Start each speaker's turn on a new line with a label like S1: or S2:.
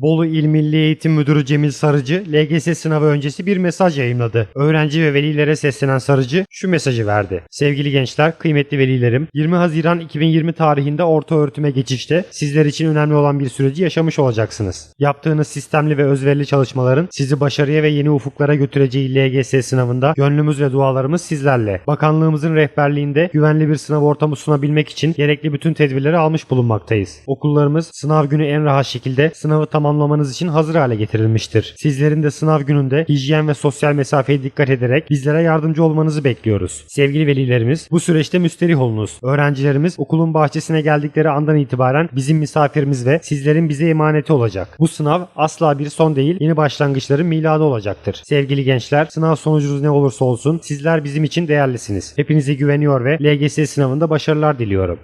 S1: Bolu İl Milli Eğitim Müdürü Cemil Sarıcı, LGS sınavı öncesi bir mesaj yayınladı. Öğrenci ve velilere seslenen Sarıcı şu mesajı verdi. Sevgili gençler, kıymetli velilerim, 20 Haziran 2020 tarihinde orta öğretime geçişte sizler için önemli olan bir süreci yaşamış olacaksınız. Yaptığınız sistemli ve özverili çalışmaların sizi başarıya ve yeni ufuklara götüreceği LGS sınavında gönlümüz ve dualarımız sizlerle. Bakanlığımızın rehberliğinde güvenli bir sınav ortamı sunabilmek için gerekli bütün tedbirleri almış bulunmaktayız. Okullarımız sınav günü en rahat şekilde sınavı tamamlamanız için hazır hale getirilmiştir. Sizlerin de sınav gününde hijyen ve sosyal mesafeye dikkat ederek bizlere yardımcı olmanızı bekliyoruz. Sevgili velilerimiz bu süreçte müsterih olunuz. Öğrencilerimiz okulun bahçesine geldikleri andan itibaren bizim misafirimiz ve sizlerin bize emaneti olacak. Bu sınav asla bir son değil yeni başlangıçların miladı olacaktır. Sevgili gençler sınav sonucunuz ne olursa olsun sizler bizim için değerlisiniz. Hepinize güveniyor ve LGS sınavında başarılar diliyorum.